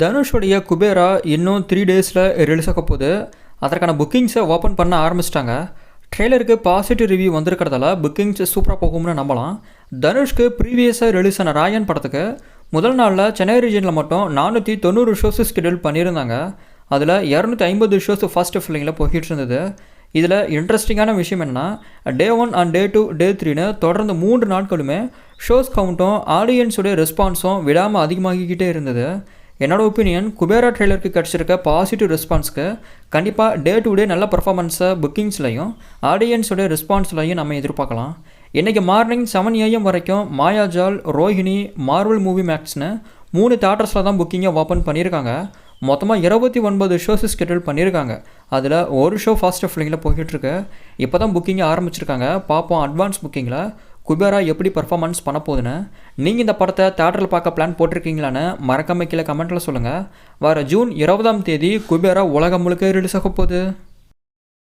தனுஷுடைய குபேரா இன்னும் த்ரீ டேஸில் ரிலீஸ் ஆக போகுது. அதற்கான புக்கிங்ஸை ஓப்பன் பண்ண ஆரம்பிச்சிட்டாங்க. ட்ரெய்லருக்கு பாசிட்டிவ் ரிவ்யூ வந்திருக்கிறதால புக்கிங்ஸ் சூப்பராக போகும்னு நம்பலாம். தனுஷ்க்கு ப்ரீவியஸாக ரிலீஸ் ஆன ராயன் படத்துக்கு முதல் நாளில் சென்னை ரீஜனில் மட்டும் நானூற்றி தொண்ணூறு ஷோஸ் ஸ்கெடியூல் பண்ணியிருந்தாங்க. அதில் இரநூத்தி ஐம்பது ஷோஸ் ஃபர்ஸ்ட் ஃபில்லிங்கில் போய்கிட்டு இருந்தது. இதில் இன்ட்ரெஸ்டிங்கான விஷயம் என்னன்னா day one and day two day த்ரீன்னு தொடர்ந்து மூன்று நாட்களுமே ஷோஸ் கவுண்ட்டும் ஆடியன்ஸுடைய ரெஸ்பான்ஸும் விடாமல் அதிகமாகிக்கிட்டே இருந்தது. என்னோட ஒப்பீனியன் குபேரா ட்ரெய்லருக்கு கிடச்சிருக்க பாசிட்டிவ் ரெஸ்பான்ஸ்க்கு கண்டிப்பாக டே டு டே நல்ல பர்ஃபார்மன்ஸை புக்கிங்ஸ்லையும் ஆடியன்ஸோடைய ரெஸ்பான்ஸ்லையும் நம்ம எதிர்பார்க்கலாம். இன்றைக்கி மார்னிங் செவன் ஏஎம் வரைக்கும் மாயாஜால் ரோஹிணி மார்வல் மூவி மேக்ஸ்னு மூணு தேட்டர்ஸில் தான் புக்கிங்கை ஓப்பன் பண்ணியிருக்காங்க. மொத்தமாக இருபத்தி ஒன்பது ஷோஸ் ஸ்கெடியூல் பண்ணியிருக்காங்க. அதில் ஒரு ஷோ ஃபாஸ்ட் ஃபில்லிங்கில் போய்கிட்டு இருக்கு. இப்போ தான் புக்கிங்கை ஆரம்பிச்சிருக்காங்க. பார்ப்போம் அட்வான்ஸ் புக்கிங்கில் குபேரா எப்படி பர்ஃபார்மன்ஸ் பண்ண போகுதுன்னு நீங்கள் இந்த படத்தை தேட்டரில் பார்க்க பிளான் போட்டிருக்கீங்களான்னு மறக்காம கீழே கமெண்ட்டில் சொல்லுங்கள் வர ஜூன் இருபதாம் தேதி குபேரா உலகம் முழுக்க ரிலீஸ் ஆக போகுது.